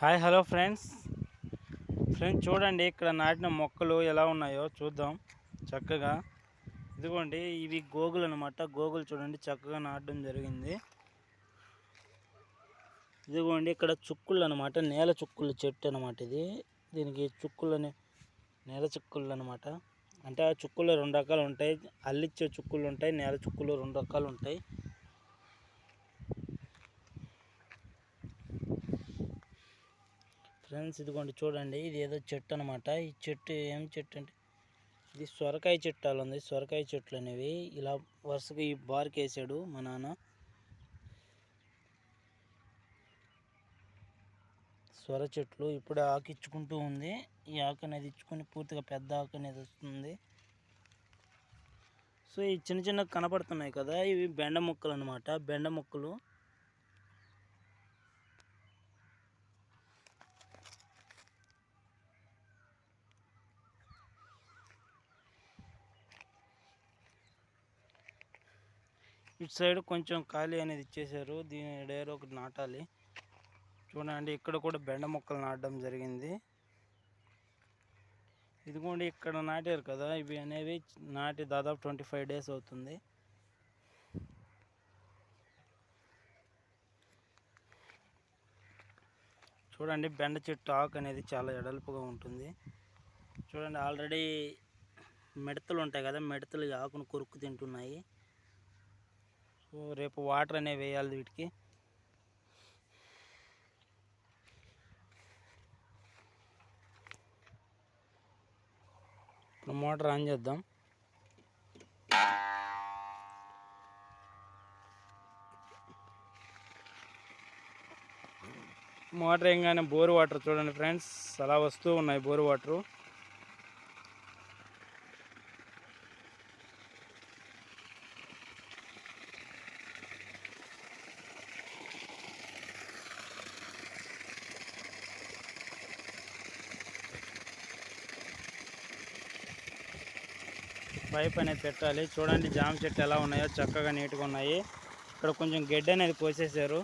Hi hello friends. Friends చూడండి ఇక్కడ నాటిన మొక్కలు ఎలా ఉన్నాయో చూద్దాం చక్కగా. ఇదిగోండి ఇవి గోగులు అనమాట గోగులు చూడండి చక్కగా నాటడం జరిగింది. ఇదిగోండి ఇక్కడ చుక్కులు అనమాట నేల చుక్కులు చెట్టు అనమాట ఇది. దీనికి చుక్కులని నేల చుక్కులు అనమాట అంటే ఆ చుక్కులు రెండు రకాలు ఉంటాయి. అల్లిచ్చే చుక్కులు ఉంటాయి నేల చుక్కులు రెండు రకాలు ఉంటాయి. ఫ్రెండ్స్ ఇదిగోండి చూడండి ఇది ఏదో చెట్టు అనమాట ఈ చెట్టు ఏం చెట్టు అంటే ఇది సొరకాయ చెట్టు ఉంది. సొరకాయ చెట్లు అనేవి ఇలా వరుసగా ఈ బార్కి వేసాడు మా నాన్న. సొర చెట్లు ఇప్పుడు ఆకు ఇచ్చుకుంటూ ఉంది. ఈ ఆకు అనేది ఇచ్చుకొని పూర్తిగా పెద్ద ఆకు అనేది వస్తుంది. సో ఈ చిన్న చిన్న కనపడుతున్నాయి కదా ఇవి బెండ మొక్కలు అనమాట బెండ మొక్కలు ఇటు సైడ్ కొంచెం ఖాళీ అనేది ఇచ్చేసారు దీని డేర్ ఒకటి నాటాలి. చూడండి ఇక్కడ కూడా బెండ మొక్కలు నాటడం జరిగింది. ఇదిగోండి ఇక్కడ నాటారు కదా ఇవి అనేవి నాటి దాదాపు ట్వంటీ ఫైవ్ డేస్ అవుతుంది. చూడండి బెండ చెట్టు ఆకు అనేది చాలా ఎడల్పుగా ఉంటుంది. చూడండి ఆల్రెడీ మిడతలు ఉంటాయి కదా మిడతలు ఈ ఆకును కొరుక్కు తింటున్నాయి. రేపు వాటర్ అనేవి వేయాలి వీటికి. ఇప్పుడు మోటార్ ఆన్ చేద్దాం. మోటార్ ఏం కానీ బోర్ వాటర్ చూడండి ఫ్రెండ్స్ అలా వస్తూ ఉన్నాయి బోర్ వాటరు. పైప్ అనేది పెట్టాలి. చూడండి జామ చెట్టు ఎలా ఉన్నాయో చక్కగా నీట్గా ఉన్నాయి. ఇక్కడ కొంచెం గడ్డి అనేది పోసేసారు